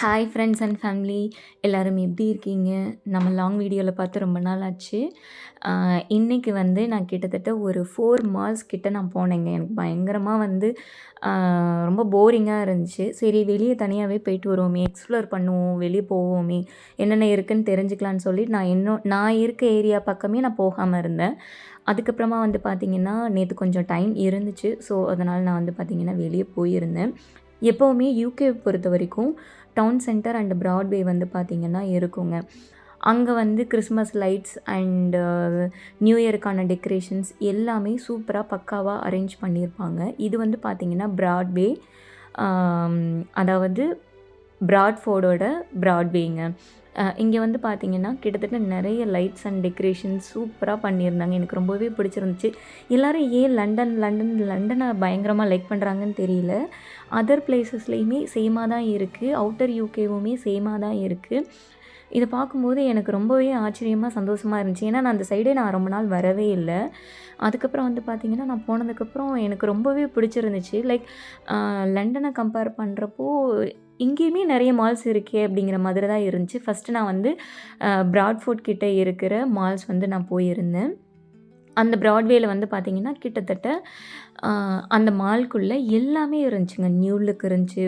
Hi friends and family எல்லோரும் எப்படி இருக்கீங்க? நம்ம லாங் வீடியோவில் பார்த்து ரொம்ப நாள் ஆச்சு. இன்றைக்கி இன்னைக்கு வந்து நான் கிட்டத்தட்ட ஒரு ஃபோர் மால்ஸ் கிட்டே நான் போனேங்க. எனக்கு பயங்கரமாக வந்து ரொம்ப போரிங்காக இருந்துச்சு. சரி வெளியே தனியாகவே போயிட்டு வருவோமே எக்ஸ்ப்ளோர் பண்ணுவோம் வெளியே போவோமே என்னென்ன இருக்குன்னு தெரிஞ்சுக்கலான்னு சொல்லி நான் இன்னும் நான் இருக்க ஏரியா பக்கமே நான் போகாமல் இருந்தேன். அதுக்கப்புறமா வந்து பார்த்திங்கன்னா நேற்று கொஞ்சம் டைம் இருந்துச்சு. ஸோ அதனால் நான் வந்து பார்த்திங்கன்னா வெளியே போயிருந்தேன். எப்போவுமே யூகே பொறுத்த வரைக்கும் டவுன் சென்டர் அண்ட் ப்ராட்வே வந்து பார்த்திங்கன்னா இருக்குங்க. அங்கே வந்து கிறிஸ்மஸ் லைட்ஸ் அண்ட் நியூ இயருக்கான டெக்கரேஷன்ஸ் எல்லாமே சூப்பராக பக்காவாக அரேஞ்ச் பண்ணியிருப்பாங்க இது வந்து பார்த்திங்கன்னா ப்ராட்வே um, அதாவது ப்ராட்ஃபோர்டோட ப்ராட்வேங்க இங்கே வந்து பார்த்தீங்கன்னா கிட்டத்தட்ட நிறைய லைட்ஸ் அண்ட் டெக்கரேஷன்ஸ் சூப்பராக பண்ணியிருந்தாங்க. எனக்கு ரொம்பவே பிடிச்சிருந்துச்சு. எல்லோரும் ஏன் லண்டன் லண்டன் லண்டனை பயங்கரமாக லைக் பண்ணுறாங்கன்னு தெரியல. அதர் பிளேசஸ்லேயுமே சேமாக தான் இருக்குது அவுட்டர் யூகேவுமே சேமாக தான் இருக்குது இதை பார்க்கும்போது எனக்கு ரொம்பவே ஆச்சரியமாக சந்தோஷமாக இருந்துச்சு. ஏன்னா நான் அந்த சைடே நான் ரொம்ப நாள் வரவே இல்லை. அதுக்கப்புறம் வந்து பார்த்திங்கன்னா நான் போனதுக்கப்புறம் எனக்கு ரொம்பவே பிடிச்சிருந்துச்சு. லைக் லண்டனை கம்பேர் பண்ணுறப்போ இங்கேயுமே நிறைய மால்ஸ் இருக்கே அப்படிங்கிற மாதிரி தான் இருந்துச்சு. ஃபஸ்ட்டு நான் வந்து ப்ராட்ஃபோர்ட் கிட்டே இருக்கிற மால்ஸ் வந்து நான் போயிருந்தேன். அந்த ப்ராட்வேல வந்து பார்த்திங்கன்னா கிட்டத்தட்ட அந்த மால்குள்ளே எல்லாமே இருந்துச்சுங்க. நியூ லுக் இருந்துச்சு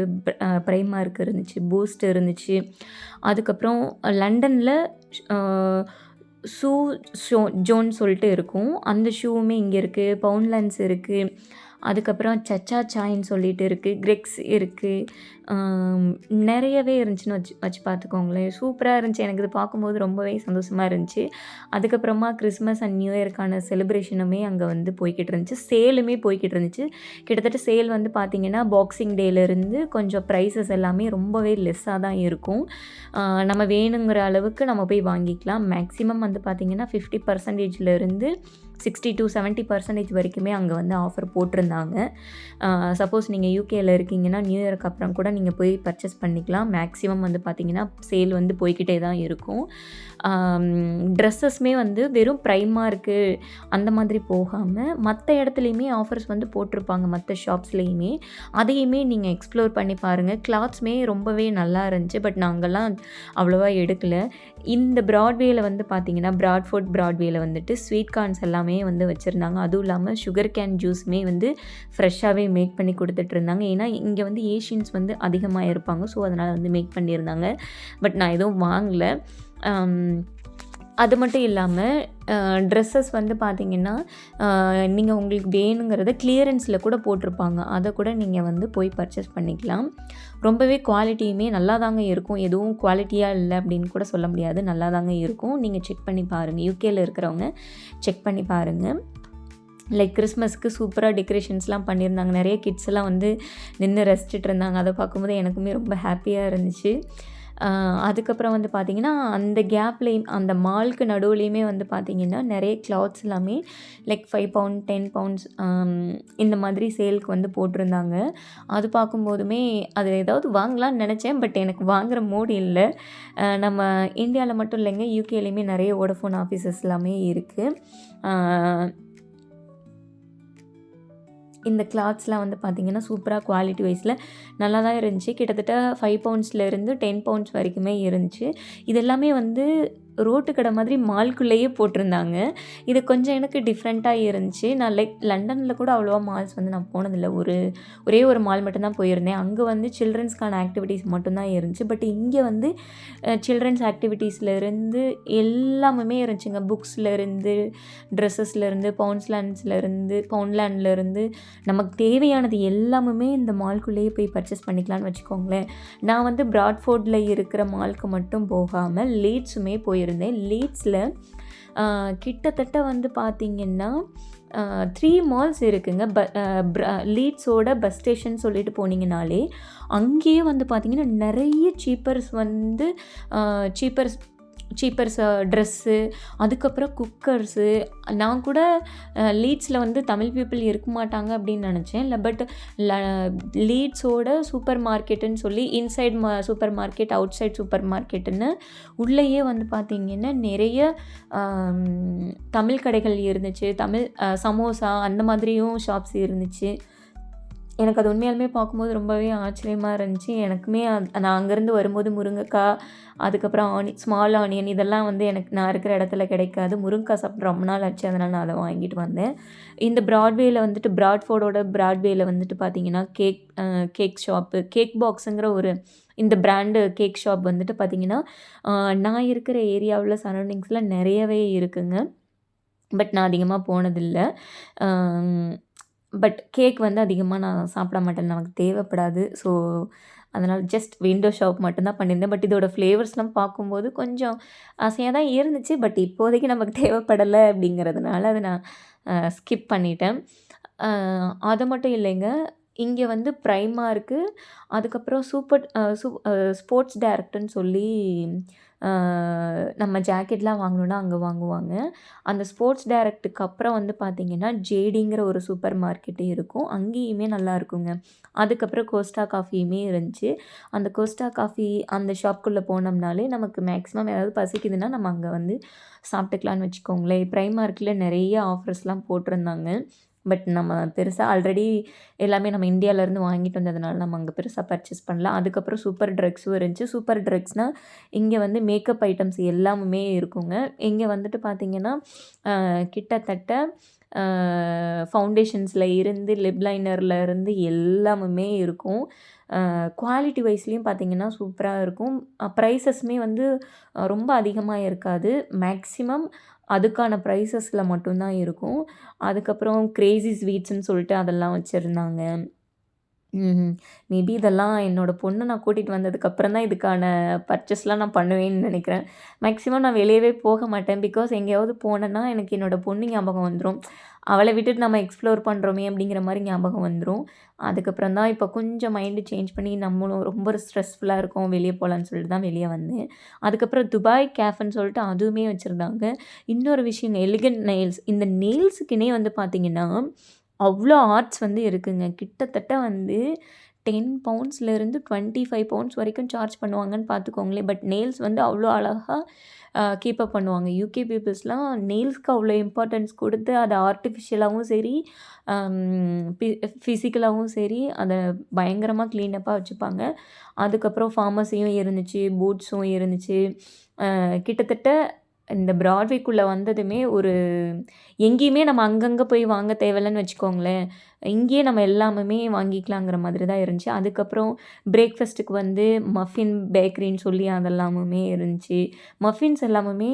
ப்ரைமார்க் இருந்துச்சு பூஸ்ட் இருந்துச்சு. அதுக்கப்புறம் லண்டனில் ஷூ ஷோ ஜோன் சொல்லிட்டு இருக்கும். அந்த ஷூவுமே இங்கே இருக்குது பவுண்ட்லேண்ட்ஸ் இருக்குது அதுக்கப்புறம் சச்சா சாயின்னு சொல்லிட்டு இருக்குது கிரெக்ஸ் இருக்குது நிறையவே இருந்துச்சுன்னு வச்சு வச்சு பார்த்துக்கோங்களேன். சூப்பராக இருந்துச்சு. எனக்கு இது பார்க்கும்போது ரொம்பவே சந்தோஷமாக இருந்துச்சு. அதுக்கப்புறமா கிறிஸ்மஸ் அண்ட் நியூ இயர்க்கான செலிப்ரேஷனுமே அங்கே வந்து போய்கிட்டு இருந்துச்சு. சேலுமே போய்கிட்டு இருந்துச்சு. கிட்டத்தட்ட சேல் வந்து பார்த்திங்கன்னா பாக்ஸிங் டேலேருந்து கொஞ்சம் ப்ரைஸஸ் எல்லாமே ரொம்பவே லெஸ்ஸாக தான் இருக்கும். நம்ம வேணுங்கிற அளவுக்கு நம்ம போய் வாங்கிக்கலாம். மேக்ஸிமம் வந்து பார்த்திங்கன்னா ஃபிஃப்டி பர்சன்டேஜ்லேருந்து சிக்ஸ்டி டு செவன்ட்டி பர்சன்டேஜ் வரைக்குமே அங்கே வந்து ஆஃபர் போட்டிருந்தாங்க. சப்போஸ் நீங்கள் யூகேயில் இருக்கீங்கன்னா நியூ இயர்க்கு அப்புறம் கூட நீங்கள் போய் பர்ச்சேஸ் பண்ணிக்கலாம். மேக்ஸிமம் வந்து பார்த்திங்கன்னா சேல் வந்து போய்கிட்டே தான் இருக்கும். ட்ரெஸ்ஸஸ்மே வந்து வெறும் ப்ரைமாக இருக்குது அந்த மாதிரி போகாமல் மற்ற இடத்துலையுமே ஆஃபர்ஸ் வந்து போட்டிருப்பாங்க மற்ற ஷாப்ஸ்லேயுமே அதையுமே நீங்கள் எக்ஸ்ப்ளோர் பண்ணி பாருங்கள் கிளாத்ஸ்மே ரொம்பவே நல்லா இருந்துச்சு பட் நாங்கள்லாம் அவ்வளோவா எடுக்கலை. இந்த ப்ராட்வேயில் வந்து பார்த்திங்கன்னா ப்ராட்ஃபோர்ட் ப்ராட்வேயில் வந்துட்டு ஸ்வீட் கார்ன்ஸ் எல்லாமே வந்து வச்சுருந்தாங்க. அதுவும் இல்லாமல் சுகர் கேன் ஜூஸுமே வந்து ஃப்ரெஷ்ஷாகவே மேக் பண்ணி கொடுத்துட்டு இருந்தாங்க. ஏன்னா இங்கே வந்து ஏஷியன்ஸ் வந்து அதிகமாக இருப்பாங்க. ஸோ அதனால் வந்து மேக் பண்ணியிருந்தாங்க. பட் நான் எதுவும் வாங்கலை. அது மட்டும் இல்லாமல் ட்ரெஸ்ஸஸ் வந்து பார்த்திங்கன்னா நீங்கள் உங்களுக்கு வேணுங்கிறத கிளியரன்ஸில் கூட போட்டிருப்பாங்க. அதை கூட நீங்கள் வந்து போய் பர்ச்சேஸ் பண்ணிக்கலாம். ரொம்பவே குவாலிட்டியுமே நல்லா தாங்க இருக்கும். எதுவும் குவாலிட்டியாக இல்லை அப்படின்னு கூட சொல்ல முடியாது. நல்லா தாங்க இருக்கும். நீங்கள் செக் பண்ணி பாருங்கள் யூகேயில் இருக்கிறவங்க செக் பண்ணி பாருங்கள் லைக் கிறிஸ்மஸ்க்கு சூப்பராக டெக்கரேஷன்ஸ்லாம் பண்ணியிருந்தாங்க. நிறைய கிட்ஸ்லாம் வந்து நின்று ரசிச்சுட்டு இருந்தாங்க. அதை பார்க்கும்போது எனக்குமே ரொம்ப ஹாப்பியாக இருந்துச்சு. அதுக்கப்புறம் வந்து பார்த்திங்கன்னா அந்த கேப்லேயும் அந்த மால்க்கு நடுவுலையுமே வந்து பார்த்திங்கன்னா நிறைய கிளாத்ஸ் எல்லாமே like five pound ten pounds இந்த மாதிரி சேலுக்கு வந்து போட்டிருந்தாங்க. அது பார்க்கும்போதுமே அது ஏதாவது வாங்கலாம்னு நினச்சேன் பட் எனக்கு வாங்குகிற மூடு இல்லை. நம்ம இந்தியாவில் மட்டும் இல்லைங்க யூகேலேயுமே நிறைய ஓடஃபோன் ஆஃபீஸஸ் எல்லாமே இருக்குது இந்த கிளாத்ஸ்லாம் வந்து பார்த்திங்கன்னா சூப்பராக குவாலிட்டி வைஸில் நல்லா தான் இருந்துச்சு. கிட்டத்தட்ட ஃபைவ் பவுண்ட்ஸ்லேருந்து டென் பவுண்ட்ஸ் வரைக்குமே இருந்துச்சு. இது எல்லாமே வந்து ரோட்டு கடை மாதிரி மால்குள்ளேயே போட்டிருந்தாங்க. இது கொஞ்சம் எனக்கு டிஃப்ரெண்ட்டாக இருந்துச்சு. நான் லைக் லண்டனில் கூட அவ்வளோவா மால்ஸ் வந்து நான் போனதில்லை. ஒரு ஒரே ஒரு மால் மட்டும்தான் போயிருந்தேன். அங்கே வந்து சில்ட்ரன்ஸ்க்கான ஆக்டிவிட்டீஸ் மட்டும்தான் இருந்துச்சு. பட் இங்கே வந்து சில்ட்ரன்ஸ் ஆக்டிவிட்டீஸ்லேருந்து எல்லாமே இருந்துச்சுங்க. புக்ஸ்லேருந்து ட்ரெஸ்ஸஸ்லேருந்து பவுண்ட்ஸ்லேண்ட்ஸ்லேருந்து பவுன்லேண்ட்லேருந்து நமக்கு தேவையானது எல்லாமே இந்த மால்குள்ளேயே போய் பர்ச்சேஸ் பண்ணிக்கலான்னு வச்சுக்கோங்களேன். நான் வந்து ப்ராட்ஃபோர்டில் இருக்கிற மால்க்கு மட்டும் போகாமல் லேட்ஸுமே போய் போயிருந்தேன். லீட்ஸில் கிட்டத்தட்ட வந்து பார்த்திங்கன்னா த்ரீ மால்ஸ் இருக்குங்க. ப லீட்ஸோட பஸ் ஸ்டேஷன் சொல்லிட்டு போனீங்கனாலே அங்கேயே வந்து பார்த்திங்கன்னா நிறைய சீப்பர்ஸ் வந்து சீப்பர்ஸ் சீப்பர் ட்ரெஸ்ஸு அதுக்கப்புறம் குக்கர்ஸு நான் கூட லீட்ஸில் வந்து தமிழ் பீப்புள் இருக்க மாட்டாங்க அப்படின்னு நினச்சேன். இல்லை பட் லீட்ஸோட சூப்பர் மார்க்கெட்டுன்னு சொல்லி இன்சைட் மா super market outside super மார்க்கெட்டுன்னு உள்ளேயே வந்து பார்த்திங்கன்னா நிறைய தமிழ் கடைகள் இருந்துச்சு. தமிழ் சமோசா அந்த மாதிரியும் ஷாப்ஸ் இருந்துச்சு. எனக்கு அது உண்மையாலுமே பார்க்கும்போது ரொம்பவே ஆச்சரியமாக இருந்துச்சு. எனக்குமே அது நான் அங்கேருந்து வரும்போது முருங்கைக்காய் அதுக்கப்புறம் ஆனி ஸ்மால் ஆனியன் இதெல்லாம் வந்து எனக்கு நான் இருக்கிற இடத்துல கிடைக்காது. முருங்கைக்காய் சாப்பிட்டு ரொம்ப நாள் ஆச்சு. அதனால் நான் அதை வாங்கிட்டு வந்தேன். இந்த ப்ராட்வேயில் வந்துட்டு ப்ராட்ஃபோர்டோட ப்ராட்வேயில் வந்துட்டு பார்த்தீங்கன்னா, கேக் கேக் ஷாப்பு, கேக் பாக்ஸுங்கிற ஒரு இந்த பிராண்டு கேக் ஷாப் வந்துட்டு பார்த்தீங்கன்னா, நான் இருக்கிற ஏரியாவில் சரௌண்டிங்ஸில் நிறையவே இருக்குங்க. பட் நான் அதிகமாக போனதில்லை பட் கேக் வந்து அதிகமாக நான் சாப்பிட மாட்டேன். நமக்கு தேவைப்படாது. ஸோ, அதனால் ஜஸ்ட் விண்டோ ஷாப் மட்டும்தான் பண்ணியிருந்தேன். பட் இதோட ஃப்ளேவர்ஸ்லாம் பார்க்கும்போது கொஞ்சம் ஆசையாக தான் இருந்துச்சு. பட் இப்போதைக்கு நமக்கு தேவைப்படலை அப்படிங்கிறதுனால அதை நான் ஸ்கிப் பண்ணிட்டேன். அது மட்டும் இல்லைங்க. இங்கே வந்து ப்ரைமாக இருக்குது அதுக்கப்புறம் சூப்பர் சூ ஸ்போர்ட்ஸ் டைரக்ட்ன்னு சொல்லி நம்ம ஜாக்கெட்லாம் வாங்கணுன்னா அங்கே வாங்குவாங்க. அந்த ஸ்போர்ட்ஸ் டைரக்ட்டுக்கு அப்புறம் வந்து பார்த்தீங்கன்னா, ஜேடிங்கிற ஒரு சூப்பர் மார்க்கெட்டு இருக்கும். அங்கேயுமே நல்லா இருக்குங்க அதுக்கப்புறம் கோஸ்டா காஃபியுமே இருந்துச்சு. அந்த கோஸ்டா காஃபி அந்த ஷாப்க்குள்ள போனோம்னாலே நமக்கு மேக்ஸிமம் ஏதாவது பசிக்குதுன்னா, நம்ம அங்கே வந்து சாப்பிட்டுக்கலான்னு வச்சுக்கோங்களேன். ப்ரைமார்க்கில் நிறைய ஆஃபர்ஸ்லாம் போட்டிருந்தாங்க. பட் நம்ம பெருசாக ஆல்ரெடி எல்லாமே நம்ம இந்தியாவிலேருந்து வாங்கிட்டு வந்ததுனால நம்ம அங்கே பெருசாக பர்ச்சேஸ் பண்ணலாம் அதுக்கப்புறம் சூப்பர் ட்ரக்ஸும் இருந்துச்சு. சூப்பர் ட்ரக்ஸ்னால் இங்கே வந்து மேக்கப் ஐட்டம்ஸ் எல்லாமுமே இருக்குங்க. இங்கே வந்துட்டு பார்த்திங்கன்னா கிட்டத்தட்ட ஃபவுண்டேஷன்ஸில் இருந்து, லிப் லைனரில் இருந்து எல்லாமுமே இருக்கும். குவாலிட்டி வைஸ்லேயும் பார்த்தீங்கன்னா, சூப்பராக இருக்கும். ப்ரைஸஸுமே வந்து ரொம்ப அதிகமாக இருக்காது. மேக்ஸிமம் அதுக்கான ப்ரைஸஸில் மட்டும்தான் இருக்கும். அதுக்கப்புறம் க்ரேஸி ஸ்வீட்ஸ்ன்னு சொல்லிட்டு அதெல்லாம் வச்சுருந்தாங்க மேபி இதெல்லாம் என்னோட பொண்ண நான் கூட்டிட்டு வந்ததுக்கப்புறம் தான் இதுக்கான பர்ச்சேஸ்லாம் நான் பண்ணுவேன்னு நினைக்கிறேன் மேக்ஸிமம் நான் வெளியவே போக மாட்டேன். பிகாஸ் எங்கேயாவது போனேன்னா, எனக்கு என்னோட பொண்ணு ஞாபகம் வந்துரும். அவள விட்டுட்டு நம்ம எக்ஸ்ப்ளோர் பண்றோமே அப்படிங்கிற மாரி ஞாபகம் வந்துரும். அதுக்கப்புறம் தான் இப்போ கொஞ்சம் மைண்டு சேஞ்ச் பண்ணி நம்மளும் ரொம்ப ஸ்ட்ரெஸ்ஃபுல்லா இருக்கோம். வெளிய போலான்னு சொல்லிட்டு தான் வெளிய வந்தேன். அதுக்கப்புறம் துபாய் கேஃப்ன்னு சொல்லிட்டு அதுவுமே வச்சிருந்தாங்க. இன்னொரு விஷயம் எலிகன்ட் நெயில்ஸ். இந்த நெயில்ஸுக்குன்னே வந்து பார்த்தீங்கன்னா, அவ்வளோ ஆர்ட்ஸ் வந்து இருக்குங்க. கிட்டத்தட்ட வந்து 10 பவுண்ட்ஸ்லேருந்து 25 பவுண்ட்ஸ் வரைக்கும் சார்ஜ் பண்ணுவாங்கன்னு பார்த்துக்கோங்களேன். பட் நெயில்ஸ் வந்து அவ்வளோ அழகாக கீப்பப் பண்ணுவாங்க. யூகே பீப்புள்ஸ்லாம் நெயில்ஸ்க்கு அவ்வளோ இம்பார்ட்டன்ஸ் கொடுத்து அதை ஆர்டிஃபிஷியலாகவும் சரி, ஃபிசிக்கலாகவும் பி சரி, அதை பயங்கரமாக க்ளீனப்பாக வச்சுப்பாங்க. அதுக்கப்புறம் ஃபார்மஸையும் இருந்துச்சு, பூட்ஸும் இருந்துச்சு. கிட்டத்தட்ட இந்த ப்ராட்வேக்குள்ளே வந்ததுமே ஒரு எங்கேயுமே நம்ம அங்கங்கே போய் வாங்க தேவையில்லன்னு வச்சுக்கோங்களேன். இங்கேயே நம்ம எல்லாமுமே வாங்கிக்கலாங்கிற மாதிரி தான் இருந்துச்சு. அதுக்கப்புறம் பிரேக்ஃபாஸ்ட்டுக்கு வந்து மஃபின் பேக்கரின்னு சொல்லி அதெல்லாமுமே இருந்துச்சு. மஃபின்ஸ் எல்லாமுமே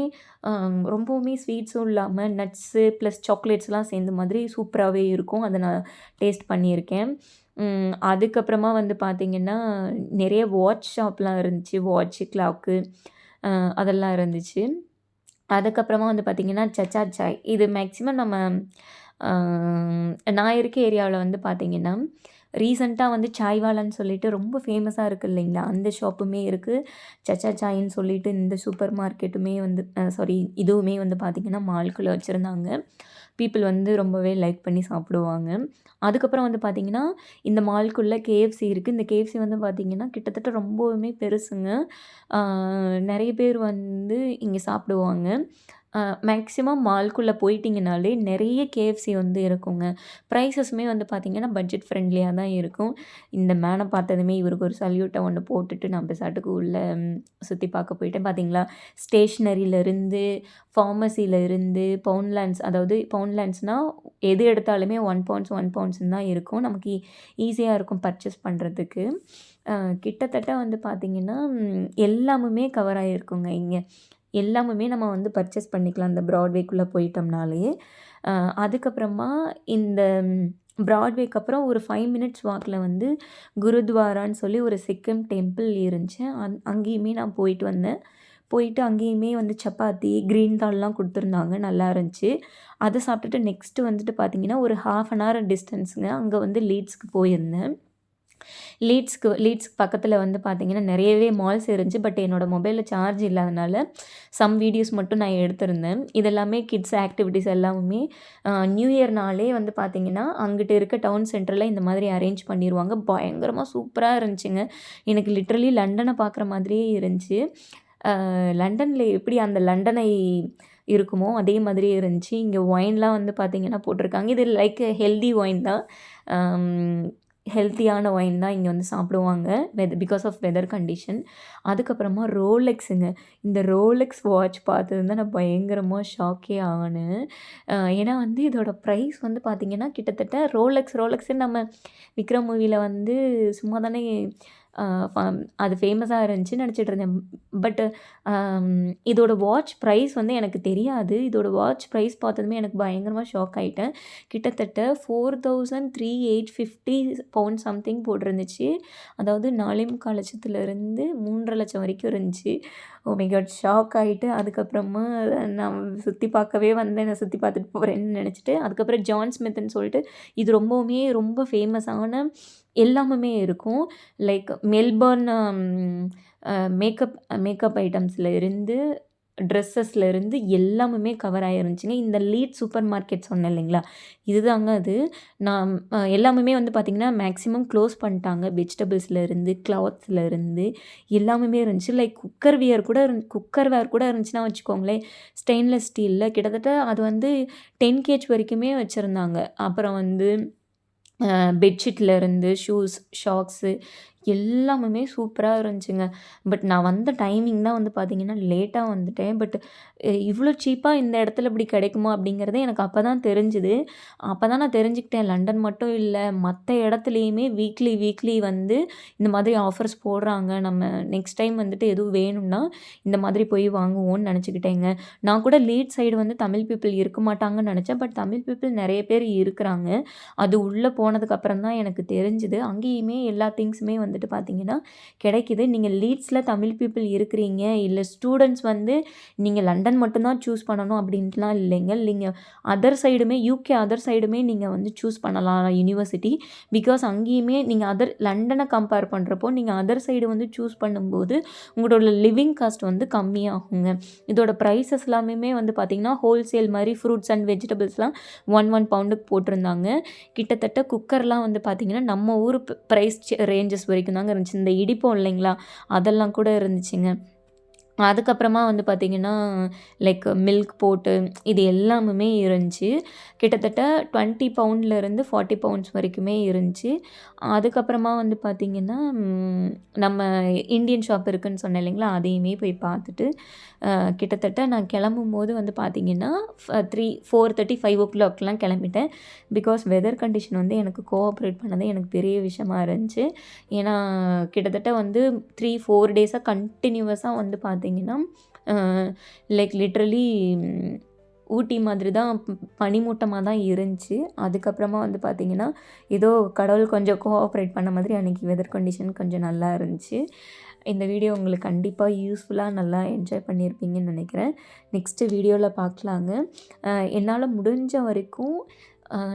ரொம்பவுமே ஸ்வீட்ஸும் இல்லாமல் நட்ஸு ப்ளஸ் சாக்லேட்ஸ்லாம் சேர்ந்த மாதிரி சூப்பராகவே இருக்கும். அதை நான் டேஸ்ட் பண்ணியிருக்கேன். அதுக்கப்புறமா வந்து பார்த்திங்கன்னா நிறைய வாட்ச் ஷாப்லாம் இருந்துச்சு. வாட்ச்சு, கிளாக்கு அதெல்லாம் இருந்துச்சு. அதுக்கப்புறமா வந்து பார்த்திங்கன்னா சச்சா சாய். இது மேக்ஸிமம் நம்ம நான் இருக்க ஏரியாவில் வந்து பார்த்தீங்கன்னா, ரீசென்ட்டா வந்து சாய்வாலான்னு சொல்லிட்டு ரொம்ப ஃபேமஸாக இருக்குது இல்லைங்களா? அந்த ஷாப்புமே இருக்குது சச்சா சாய்ன்னு சொல்லிட்டு இந்த சூப்பர் மார்க்கெட்டுமே வந்து சாரி இதுவுமே வந்து பார்த்திங்கன்னா மால்குள்ளே வச்சுருந்தாங்க பீப்பிள் வந்து ரொம்பவே லைக் பண்ணி சாப்பிடுவாங்க. அதுக்கப்புறம் வந்து பார்த்திங்கன்னா இந்த மால்குள்ளே கேஎஃப்சி இருக்குது இந்த கேஎஃப்சி வந்து பார்த்திங்கன்னா கிட்டத்தட்ட ரொம்பவுமே பெருசுங்க. நிறைய பேர் வந்து இங்கே சாப்பிடுவாங்க. மேக்ஸிமம் மால்குள்ளே போயிட்டிங்கனாலே நிறைய கேஎஃப்சி வந்து இருக்குங்க. ப்ரைஸஸுமே வந்து பார்த்திங்கன்னா பட்ஜெட் ஃப்ரெண்ட்லியாக தான் இருக்கும். இந்த மேனை பார்த்ததுமே இவருக்கு ஒரு சல்யூட்டை ஒன்று போட்டுட்டு நான் பெசாட்டுக்கு உள்ளே சுற்றி பார்க்க போயிட்டேன். பார்த்தீங்களா, ஸ்டேஷனரிலருந்து, ஃபார்மசில இருந்து, அதாவது பவுன்லேண்ட்ஸ்னால் எது எடுத்தாலுமே ஒன் பவுண்ட்ஸ், ஒன் பவுண்ட்ஸ்ன்னு தான் இருக்கும். நமக்கு ஈஸியாக இருக்கும் பர்ச்சேஸ் பண்ணுறதுக்கு கிட்டத்தட்ட வந்து பார்த்தீங்கன்னா, எல்லாமுமே கவர் ஆகிருக்குங்க இங்கே எல்லாமுமே நம்ம வந்து பர்ச்சேஸ் பண்ணிக்கலாம் இந்த ப்ராட்வேக்குள்ளே போயிட்டோம்னாலே. அதுக்கப்புறமா இந்த ப்ராட்வேக்கு அப்புறம் ஒரு ஃபைவ் மினிட்ஸ் வாக்கில் வந்து குருத்வாரான்னு சொல்லி ஒரு சிக்கிம் டெம்பிள் இருந்துச்சு. அங் அங்கேயுமே நான் போயிட்டு வந்தேன். போயிட்டு அங்கேயுமே வந்து சப்பாத்தி, க்ரீன் தால்லாம் கொடுத்துருந்தாங்க நல்லா இருந்துச்சு. அதை சாப்பிட்டுட்டு நெக்ஸ்ட்டு வந்துட்டு பார்த்திங்கன்னா ஒரு 1/2 அன் ஹவர் டிஸ்டன்ஸுங்க. அங்கே வந்து லீட்ஸ்க்கு போயிருந்தேன். லீட்ஸ்க்கு லீட்ஸ்க்கு பக்கத்தில் வந்து பார்த்தீங்கன்னா, நிறையவே மால்ஸ் இருந்துச்சு. பட் என்னோடய மொபைலில் சார்ஜ் இல்லாதனால, சம் வீடியோஸ் மட்டும் நான் எடுத்திருந்தேன். இதெல்லாமே கிட்ஸ் ஆக்டிவிட்டீஸ் எல்லாமே நியூ இயர்னாலே வந்து பார்த்தீங்கன்னா, அங்கிட்டு இருக்க டவுன் சென்டரில் இந்த மாதிரி அரேஞ்ச் பண்ணிடுவாங்க பயங்கரமாக சூப்பராக இருந்துச்சுங்க. எனக்கு லிட்ரலி லண்டனை பார்க்குற மாதிரியே இருந்துச்சு. லண்டனில் எப்படி அந்த லண்டனை இருக்குமோ, அதே மாதிரியே இருந்துச்சு. இங்கே ஒயின்லாம் வந்து பார்த்திங்கன்னா போட்டிருக்காங்க. இது லைக் ஹெல்தி ஒயின் தான். ஹெல்த்தியான ஒயின் தான் இங்கே வந்து சாப்பிடுவாங்க. Weath because of weather condition அதுக்கப்புறமா ரோலெக்ஸுங்க இந்த ரோலெக்ஸ் வாட்ச் பார்த்தது தான் நான் பயங்கரமாக ஷாக்கே ஆனேன். ஏன்னா வந்து இதோட ப்ரைஸ் வந்து பார்த்திங்கன்னா கிட்டத்தட்ட ரோலெக்ஸ் ரோலெக்ஸ்ன்னு நம்ம விக்ரம் மூவியில் வந்து சும்மா தானே அது ஃபேமஸாக இருந்துச்சு நினச்சிட்டு இருந்தேன். பட்டு இதோட வாட்ச் ப்ரைஸ் வந்து எனக்கு தெரியாது. இதோட வாட்ச் ப்ரைஸ் பார்த்ததுமே எனக்கு பயங்கரமாக ஷாக் ஆகிட்டேன் கிட்டத்தட்ட four thousand three eight fifty pound something போட்டிருந்துச்சு. அதாவது நாலே முக்கால் லட்சத்துலேருந்து மூன்றரை லட்சம் வரைக்கும் இருந்துச்சு. ஓ ஷாக் ஆகிட்டு அதுக்கப்புறமா நான் சுற்றி பார்க்கவே வந்தேன். நான் சுற்றி பார்த்துட்டு போகிறேன்னு நினச்சிட்டு அதுக்கப்புறம் ஜான் ஸ்மித்துன்னு சொல்லிட்டு இது ரொம்பவுமே ரொம்ப ஃபேமஸான எல்லாமுமே இருக்கும். லைக் மெல்பர்ன் மேக்கப் மேக்கப் ஐட்டம்ஸில் இருந்து ட்ரெஸ்ஸஸ்லேருந்து எல்லாமுமே கவர் ஆகிருந்துச்சிங்க இந்த லீட் சூப்பர் மார்க்கெட் சொன்னேன் இல்லைங்களா? இதுதாங்க அது. நான் எல்லாமுமே வந்து பார்த்திங்கன்னா மேக்ஸிமம் க்ளோஸ் பண்ணிட்டாங்க. வெஜிடபிள்ஸ்லேருந்து இருந்து இருந்து எல்லாமுமே இருந்துச்சு. லைக் குக்கர் வியர் கூட இருந் குக்கர் வேர் கூட இருந்துச்சுன்னா வச்சுக்கோங்களேன். ஸ்டெயின்லெஸ் ஸ்டீலில் கிட்டத்தட்ட அது வந்து டென் கேஜ் வரைக்குமே வச்சுருந்தாங்க. அப்புறம் வந்து பெட்ஷீட்லேருந்து ஷூஸ் ஷாக்ஸு எல்லாமுமே சூப்பராக இருந்துச்சுங்க. பட் நான் வந்த டைமிங் தான் வந்து பார்த்திங்கன்னா லேட்டாக வந்துட்டேன். பட் இவ்வளோ சீப்பாக இந்த இடத்துல இப்படி கிடைக்குமா அப்படிங்கிறதே எனக்கு அப்போ தான் தெரிஞ்சுது. அப்போ தான் நான் தெரிஞ்சுக்கிட்டேன். லண்டன் மட்டும் இல்லை மற்ற இடத்துலையுமே வீக்லி வீக்லி வந்து இந்த மாதிரி ஆஃபர்ஸ் போடுறாங்க. நம்ம நெக்ஸ்ட் டைம் வந்துட்டு எதுவும் வேணும்னா இந்த மாதிரி போய் வாங்குவோன்னு நினச்சிக்கிட்டேங்க. நான் கூட லீட் சைடு வந்து தமிழ் பீப்புள் இருக்க மாட்டாங்கன்னு நினச்சேன். பட் தமிழ் பீப்புள் நிறைய பேர் இருக்கிறாங்க. அது உள்ளே போனதுக்கப்புறம் தான் எனக்கு தெரிஞ்சுது. அங்கேயுமே எல்லா திங்ஸுமே வந்து வந்துட்டு பார்த்தீங்கன்னா கிடைக்கிது. நீங்கள் லீட்ஸில் தமிழ் பீப்புள் இருக்கிறீங்க. இல்லை ஸ்டூடெண்ட்ஸ் வந்து நீங்கள் லண்டன் லண்டன் மட்டும்தான் சூஸ் பண்ணணும் அப்படின்ட்டுலாம் இல்லைங்க. நீங்கள் அதர் சைடுமே யூகே அதர் சைடுமே நீங்கள் வந்து சூஸ் பண்ணலாம் யூனிவர்சிட்டி பிகாஸ் அங்கேயுமே நீங்கள் அதர் லண்டனை கம்பேர் பண்ணுறப்போ நீங்கள் அதர் சைடு வந்து சூஸ் பண்ணும்போது உங்களோட லிவிங் காஸ்ட் வந்து கம்மியாகுங்க. இதோட ப்ரைஸஸ் எல்லாமே வந்து பார்த்திங்கன்னா ஹோல்சேல் மாதிரி ஃப்ரூட்ஸ் அண்ட் வெஜிடபிள்ஸ்லாம் ஒன் ஒன் பவுண்டுக்கு போட்டிருந்தாங்க. கிட்டத்தட்ட குக்கர்லாம் வந்து பார்த்திங்கன்னா நம்ம ஊர் ப்ரைஸ் ரேஞ்சஸ் வரைக்கும் தாங்க இருந்துச்சு. இந்த இடிப்போம் இல்லைங்களா? அதெல்லாம் கூட இருந்துச்சுங்க. அதுக்கப்புறமா வந்து பார்த்திங்கன்னா லைக் மில்க் போட்டு இது எல்லாமுமே இருந்துச்சு. கிட்டத்தட்ட டுவெண்ட்டி பவுண்ட்லேருந்து ஃபார்ட்டி பவுண்ட்ஸ் வரைக்குமே இருந்துச்சு. அதுக்கப்புறமா வந்து பார்த்திங்கன்னா நம்ம இந்தியன் ஷாப் இருக்குதுன்னு சொன்னேன் இல்லைங்களா அதையுமே போய் பார்த்துட்டு கிட்டத்தட்ட நான் கிளம்பும் போது வந்து பார்த்திங்கன்னா three four thirty five o கிளாக்லாம் கிளம்பிட்டேன். பிகாஸ் வெதர் கண்டிஷன் வந்து எனக்கு கோஆப்ரேட் பண்ணது எனக்கு பெரிய விஷயமா இருந்துச்சு. ஏன்னா கிட்டத்தட்ட வந்து த்ரீ ஃபோர் டேஸாக கண்டினியூவஸாக வந்து பார்த்திங்கன்னா பார்த்தீங்கன்னா லைக் லிட்ரலி ஊட்டி மாதிரி தான் பனிமூட்டமாக தான் இருந்துச்சு. அதுக்கப்புறமா வந்து பார்த்திங்கன்னா ஏதோ கடவுள் கொஞ்சம் கோஆப்ரேட் பண்ண மாதிரி அன்றைக்கி வெதர் கண்டிஷன் கொஞ்சம் நல்லா இருந்துச்சு. இந்த வீடியோ உங்களுக்கு கண்டிப்பாக யூஸ்ஃபுல்லாக நல்லா என்ஜாய் பண்ணியிருப்பீங்கன்னு நினைக்கிறேன். நெக்ஸ்ட்டு வீடியோவில் பார்க்கலாங்க. என்னால் முடிஞ்ச வரைக்கும்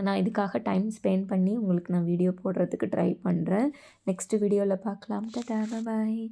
நான் இதுக்காக டைம் ஸ்பெண்ட் பண்ணி உங்களுக்கு நான் வீடியோ போடுறதுக்கு ட்ரை பண்ணுறேன் நெக்ஸ்ட்டு வீடியோவில் பார்க்கலாம். பாய்